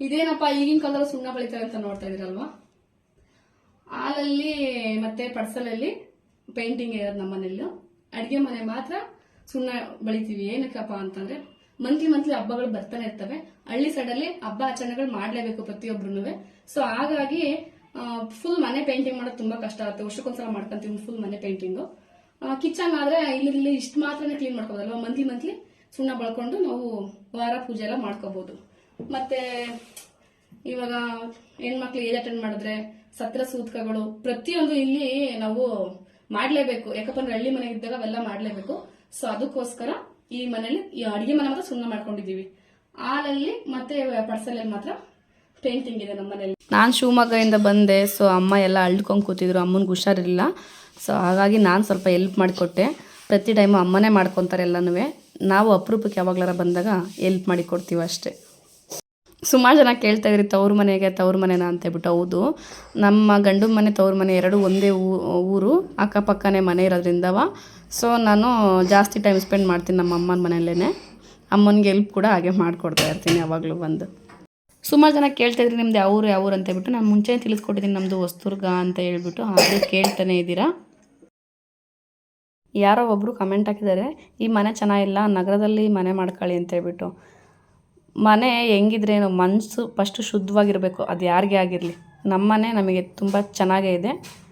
ಇದೇನಪ್ಪ, ಈಗಿನ ಕಾಲದಲ್ಲಿ ಸುಣ್ಣ ಬಳಿತಾರೆ ಅಂತ ನೋಡ್ತಾ ಇದ್ದೀರಲ್ವಾ ಹಾಲಲ್ಲಿ ಮತ್ತೆ ಪರ್ಸಲಲ್ಲಿ ಪೇಂಟಿಂಗ್ ಇರೋದು ನಮ್ಮನೇಲಿ. ಅಡಿಗೆ ಮನೆ ಮಾತ್ರ ಸುಣ್ಣ ಬಳಿತೀವಿ. ಏನಕ್ಕಪ್ಪ ಅಂತಂದ್ರೆ ಮಂತ್ಲಿ ಮಂತ್ಲಿ ಹಬ್ಬಗಳು ಬರ್ತಾನೆ ಇರ್ತವೆ. ಹಳ್ಳಿ ಸೈಡಲ್ಲಿ ಹಬ್ಬ ಆಚರಣೆಗಳು ಮಾಡಲೇಬೇಕು ಪ್ರತಿಯೊಬ್ರು ಸೊ ಹಾಗಾಗಿ ಫುಲ್ ಮನೆ ಪೇಂಟಿಂಗ್ ಮಾಡೋದು ತುಂಬಾ ಕಷ್ಟ ಆಗುತ್ತೆ. ವರ್ಷಕ್ಕೊಂದ್ಸಲ ಮಾಡ್ಕೊಂತೀವಿ ಫುಲ್ ಮನೆ ಪೇಂಟಿಂಗು ಕಿಚನ್ ಆದ್ರೆ ಇಲ್ಲಿ ಇಷ್ಟು ಮಾತ್ರನೇ ಕ್ಲೀನ್ ಮಾಡ್ಕೋಬೋದಲ್ವಾ? ಮಂತ್ಲಿ ಮಂತ್ಲಿ ಸುಣ್ಣ ಬಳ್ಕೊಂಡು ನಾವು ವಾರ ಪೂಜೆ ಎಲ್ಲ ಮಾಡ್ಕೋಬಹುದು ಮತ್ತೆ ಇವಾಗ ಹೆಣ್ಮಕ್ಳು ಏಜ್ ಅಟೆಂಡ್ ಮಾಡಿದ್ರೆ ಸತ್ರ ಸೂತ್ಕಗಳು, ಪ್ರತಿಯೊಂದು ಇಲ್ಲಿ ನಾವು ಮಾಡ್ಲೇಬೇಕು. ಯಾಕಪ್ಪ ಅಂದ್ರೆ ಹಳ್ಳಿ ಮನೆ ಇದ್ದಾಗ ಅವೆಲ್ಲ ಮಾಡ್ಲೇಬೇಕು. ಸೊ ಅದಕ್ಕೋಸ್ಕರ ಈ ಮನೇಲಿ ಈ ಅಡಿಗೆ ಮನೆ ಮಾತ್ರ ಸುಣ್ಣ ಮಾಡ್ಕೊಂಡಿದೀವಿ ಹಾಲಲ್ಲಿ ಮತ್ತೆ ಪರ್ಸಲಲ್ಲಿ ಮಾತ್ರ ಪೇಂಟಿಂಗ್ ಇದೆ ನಮ್ಮ ಮನೇಲಿ ನಾನು ಶಿವಮೊಗ್ಗದಿಂದ ಬಂದೆ ಸೊ ಅಮ್ಮ ಎಲ್ಲ ಅಳ್ಕೊಂಡು ಕೂತಿದ್ರು. ಅಮ್ಮನಿಗೆ ಹುಷಾರಿಲ್ಲ ಸೊ ಹಾಗಾಗಿ ನಾನು ಸ್ವಲ್ಪ ಹೆಲ್ಪ್ ಮಾಡಿಕೊಟ್ಟೆ. ಪ್ರತಿ ಟೈಮು ಅಮ್ಮನೇ ಮಾಡ್ಕೊತಾರೆ ಎಲ್ಲನೂ ನಾವು ಅಪರೂಪಕ್ಕೆ ಯಾವಾಗ್ಲಾರ ಬಂದಾಗ ಹೆಲ್ಪ್ ಮಾಡಿ ಕೊಡ್ತೀವಿ ಅಷ್ಟೇ. ಸುಮಾರು ಜನ ಕೇಳ್ತಾ ಇದ್ರಿ, ತವ್ರ ಮನೆಗೆ, ತವ್ರ ಮನೆನಾ ಅಂತ ಹೇಳ್ಬಿಟ್ಟು. ಹೌದು. ನಮ್ಮ ಗಂಡು ಮನೆ, ತವ್ರ ಮನೆ ಎರಡು ಒಂದೇ ಊರು, ಅಕ್ಕಪಕ್ಕನೇ ಮನೆ ಇರೋದ್ರಿಂದವ ಸೊ ನಾನು ಜಾಸ್ತಿ ಟೈಮ್ ಸ್ಪೆಂಡ್ ಮಾಡ್ತೀನಿ ನಮ್ಮ ಅಮ್ಮನ ಮನೆಯಲ್ಲೇ ಅಮ್ಮನಿಗೆ ಹೆಲ್ಪ್ ಕೂಡ ಹಾಗೆ ಮಾಡಿಕೊಡ್ತಾ ಇರ್ತೀನಿ ಯಾವಾಗಲೂ ಬಂದು. ಸುಮಾರು ಜನ ಕೇಳ್ತಾ ಇದ್ರಿ, ನಿಮ್ದು ಯಾವ ಊರು, ಯಾವ ಅಂತ ಹೇಳ್ಬಿಟ್ಟು. ನಾನು ಮುಂಚೆ ತಿಳಿಸ್ಕೊಟ್ಟಿದ್ದೀನಿ ನಮ್ಮದು ಹೊಸ್ತುರ್ಗ ಅಂತ ಹೇಳ್ಬಿಟ್ಟು. ಹಾಗೆ ಕೇಳ್ತಾನೆ ಇದ್ದೀರಾ? ಯಾರೋ ಒಬ್ಬರು ಕಮೆಂಟ್ ಹಾಕಿದ್ದಾರೆ, ಈ ಮನೆ ಚೆನ್ನಾಗಿಲ್ಲ, ನಗರದಲ್ಲಿ ಮನೆ ಮಾಡ್ಕೊಳ್ಳಿ ಅಂತ ಹೇಳ್ಬಿಟ್ಟು. ಮನೆ ಹೆಂಗಿದ್ರೇನು ಮನಸ್ಸು ಫಸ್ಟು ಶುದ್ಧವಾಗಿರಬೇಕು ಅದು ಯಾರಿಗೇ ಆಗಿರಲಿ. ನಮ್ಮನೆ ನಮಗೆ ತುಂಬ ಚೆನ್ನಾಗೇ ಇದೆ.